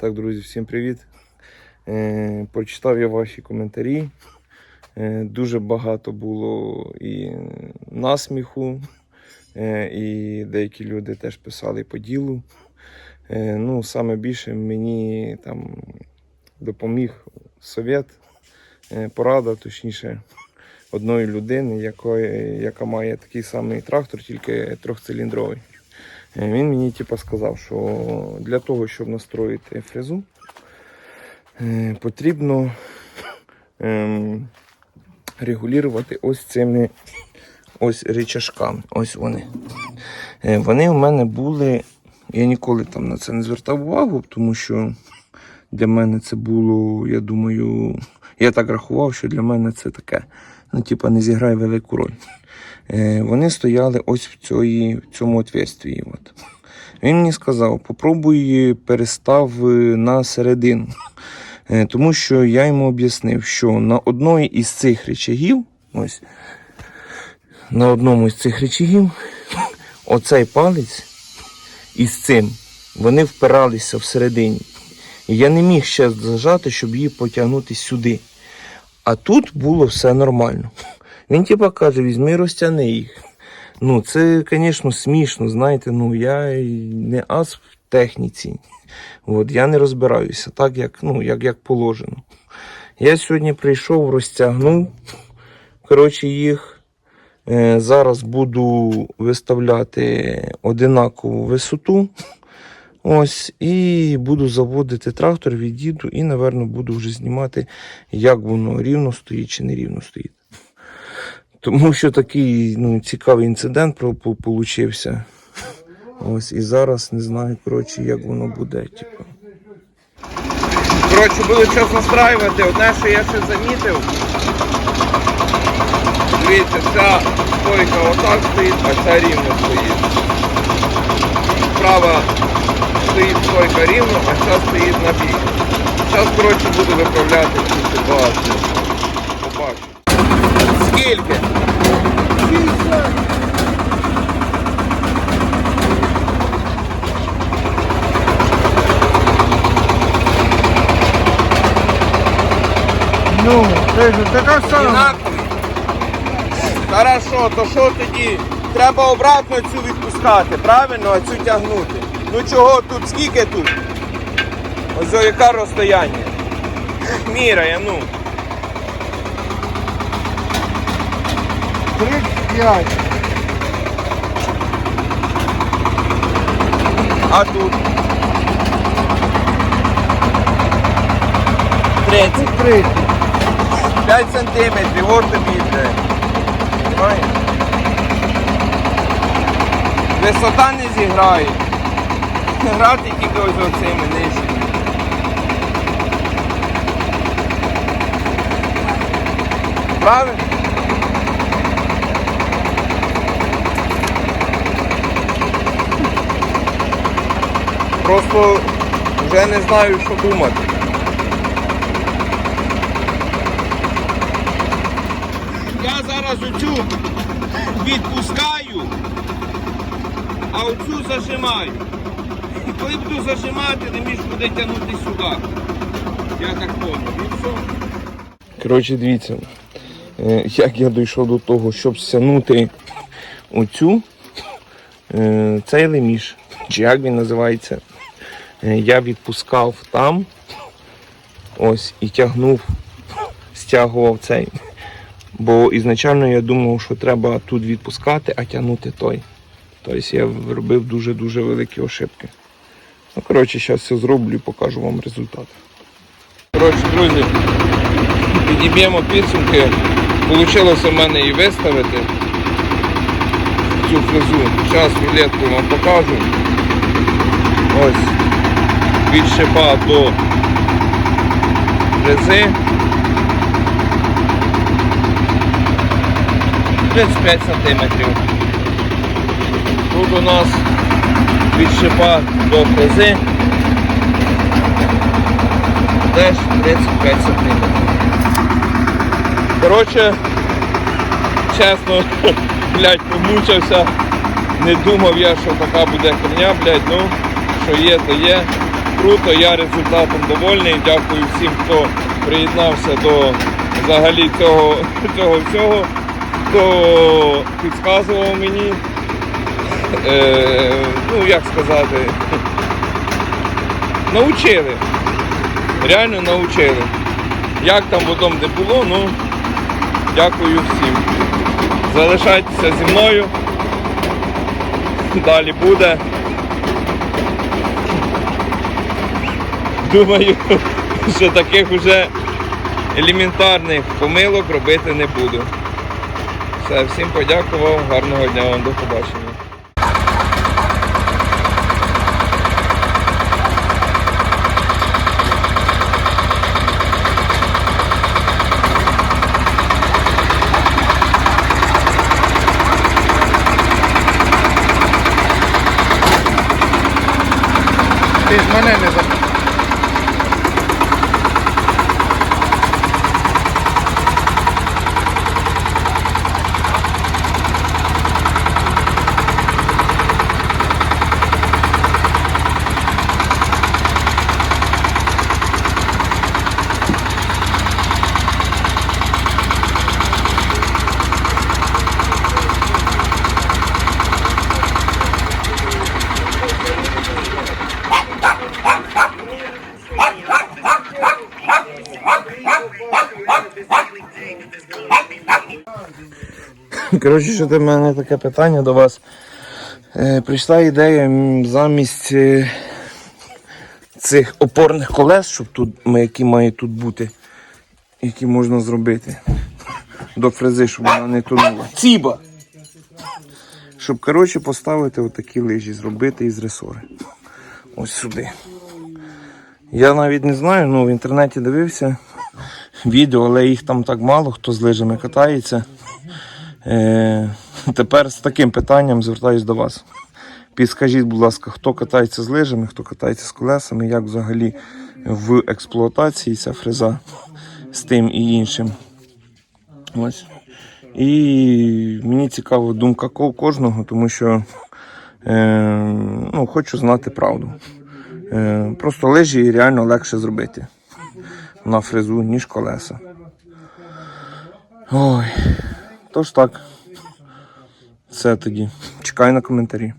Так, друзі, всім привіт. Е, прочитав я ваші коментарі. Е, дуже багато було і насміху, е, і деякі люди теж писали по ділу. Е, ну, саме більше мені там допоміг совет, е, порада, точніше, одної людини, якої, яка має такий самий трактор, тільки трьохциліндровий. Е, Він мені типу, сказав, що для того, щоб настроїти фрезу, е, потрібно ем, регулювати ось цими ось рычажками. Ось вони. Е, Вони у мене були. Я ніколи там на це не звертав увагу, тому що для мене це було, я думаю, я так рахував, що для мене це таке. Ну, типа, не зіграє велику роль. Е, Вони стояли ось в, цій, в цьому отверстії. От. Він мені сказав, попробуй перестав е, на середину. Е, Тому що я йому об'яснив, що на одної із цих речагів, ось на одному із цих речагів, оцей палець із цим, вони впиралися всередині. І я не міг ще зажати, щоб її потягнути сюди. А тут було все нормально. Він типа каже, візьми розтяни їх. Ну, це, звісно, смішно, знаєте, ну я не ас в техніці. От, я не розбираюся так, як, ну, як, як положено. Я сьогодні прийшов, розтягнув. Коротше, їх е, зараз буду виставляти одинакову висоту. Ось, і буду заводити трактор, від'їду і, напевно, буду вже знімати, як воно рівно стоїть чи не рівно стоїть. Тому що такий ну, цікавий інцидент про- получився. Ось і зараз не знаю, коротше, як воно буде. Типу. Коротше, буду час настраювати. Одне, що я ще замітив. Дивіться, ця стойка отак стоїть, а ця рівно стоїть. Справа стоїть стойка рівно, а ця стоїть на бік. Зараз, коротше, буду виправляти цю ситуацію. Побачу. Скільки? Така сама. Хорошо, то що тоді? Треба обратно цю відпускати, правильно, а цю тягнути. Ну чого тут? Скільки тут? Ось яке розстояння? Міряє, ну. 35. А тут? 30. 30. 5 сантиметрів, от тобі йде. Висота не зіграє. Грати тільки ось оцими нижчими. Правильно? Просто вже не знаю, що думати. Я зараз оцю відпускаю, а оцю зажимаю. Коли буду зажимати, не між буде тягнути сюди. Я так все. Коротше, дивіться, е, як я дійшов до того, щоб стягнути оцю, е, цей леміш, чи як він називається, е, я відпускав там, ось, і тягнув, стягував цей. Бо ізначально я думав, що треба тут відпускати, а тягнути той. Тобто я робив дуже-дуже великі ошибки. Ну, коротше, зараз все зроблю і покажу вам результат. Коротше, друзі, підіб'ємо підсумки. Получилося в мене і виставити цю фрезу. Зараз рулетку вам покажу. Ось від шипа до фрези. 35 сантиметрів. Тут у нас від шипа до фрези теж 35 сантиметрів. Коротше, чесно, блядь, помучився. Не думав я, що така буде херня, блядь, ну, що є, то є. круто, я результатом довольний. Дякую всім, хто приєднався до взагалі цього, цього всього, хто підказував мені. Е, ну, як сказати, научили. Реально научили. Як там потім де було, ну дякую всім. Залишайтеся зі мною. Далі буде. Думаю, що таких уже елементарних помилок робити не буду. Все, всім подякував, гарного дня вам, до побачення. Ти ж мене не за. Коротше, що до мене таке питання до вас. Е, прийшла ідея замість е, цих опорних колес, щоб тут, які мають тут бути, які можна зробити до фрези, щоб вона не тонула. Ціба! Щоб коротше, поставити отакі лижі, зробити із ресори. Ось сюди. Я навіть не знаю, ну в інтернеті дивився відео, але їх там так мало, хто з лижами катається. Е, тепер з таким питанням звертаюсь до вас. Підскажіть, будь ласка, хто катається з лижами, хто катається з колесами, як взагалі в експлуатації ця фреза з тим і іншим. Ось. І мені цікава думка кожного, тому що е, ну, хочу знати правду. Е, просто лижі реально легше зробити на фрезу, ніж колеса. Ой. Тож так. Все тоді. Чекаю на коментарі.